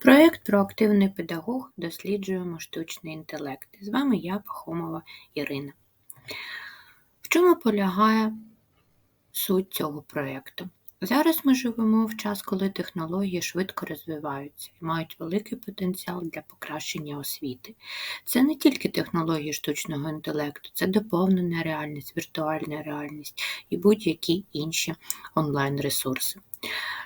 Проєкт Проактивний педагог досліджуємо штучний інтелект. З вами я, Пахомова Ірина. В чому полягає суть цього проєкту? Зараз ми живемо в час, коли технології швидко розвиваються і мають великий потенціал для покращення освіти. Це не тільки технології штучного інтелекту, це доповнена реальність, віртуальна реальність і будь-які інші онлайн-ресурси.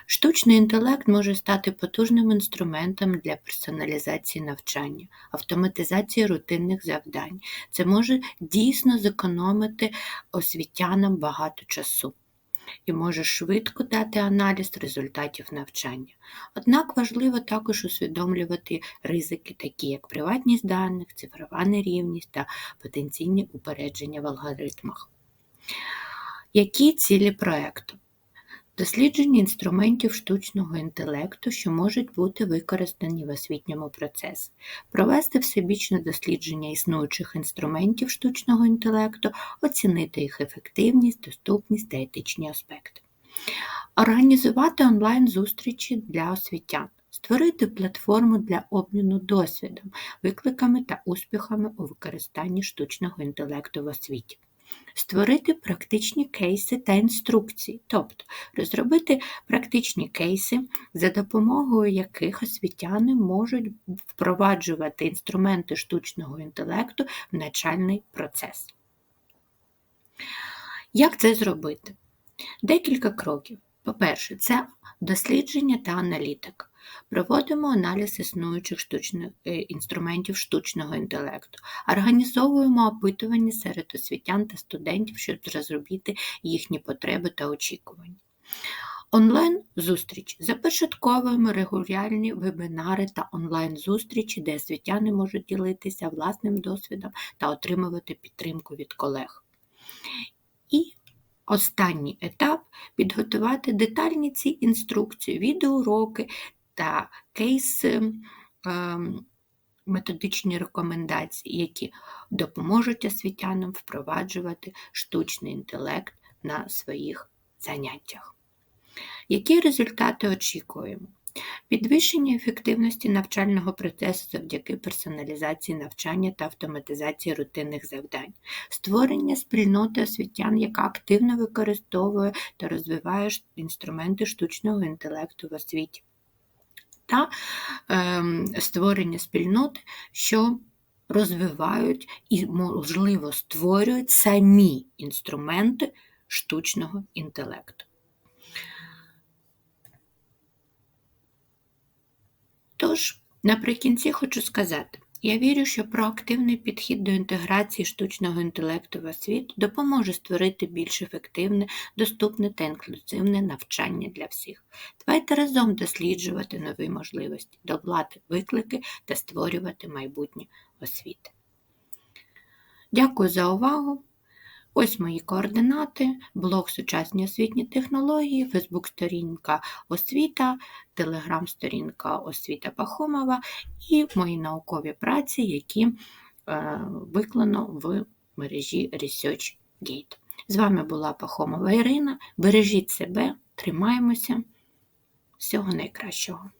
Штучний інтелект може стати потужним інструментом для персоналізації навчання, автоматизації рутинних завдань. Це може дійсно зекономити освітянам багато часу і може швидко дати аналіз результатів навчання. Однак важливо також усвідомлювати ризики, такі як приватність даних, цифрова нерівність та потенційні упередження в алгоритмах. Які цілі проєкту? Дослідження інструментів штучного інтелекту, що можуть бути використані в освітньому процесі, провести всебічне дослідження існуючих інструментів штучного інтелекту, оцінити їх ефективність, доступність та етичні аспекти, організувати онлайн-зустрічі для освітян. Створити платформу для обміну досвідом, викликами та успіхами у використанні штучного інтелекту в освіті створити практичні кейси та інструкції, тобто розробити практичні кейси, за допомогою яких освітяни можуть впроваджувати інструменти штучного інтелекту в навчальний процес. Як це зробити? Декілька кроків. По-перше, це дослідження та аналітика. Проводимо аналіз існуючих штучних, е, інструментів штучного інтелекту, організовуємо опитування серед освітян та студентів, щоб зрозуміти їхні потреби та очікування. Онлайн-зустріч започатковуємо регулярні вебінари та онлайн-зустрічі, де освітяни можуть ділитися власним досвідом та отримувати підтримку від колег. І Останній етап підготувати детальні ці інструкції, відеоуроки та кейси, ем, методичні рекомендації, які допоможуть освітянам впроваджувати штучний інтелект на своїх заняттях. Які результати очікуємо? Підвищення ефективності навчального процесу завдяки персоналізації навчання та автоматизації рутинних завдань, створення спільноти освітян, яка активно використовує та розвиває інструменти штучного інтелекту в освіті, та е, створення спільноти, що розвивають і, можливо, створюють самі інструменти штучного інтелекту. Тож, наприкінці хочу сказати, я вірю, що проактивний підхід до інтеграції штучного інтелекту в освіту допоможе створити більш ефективне, доступне та інклюзивне навчання для всіх. Давайте разом досліджувати нові можливості, долати виклики та створювати майбутнє освіти. Дякую за увагу! Ось мої координати, блог Сучасні освітні технології, Фейсбук-сторінка освіта, телеграм-сторінка освіта Пахомова і мої наукові праці, які е, виклано в мережі ResearchGate. З вами була Пахомова Ірина. Бережіть себе, тримаємося. Всього найкращого!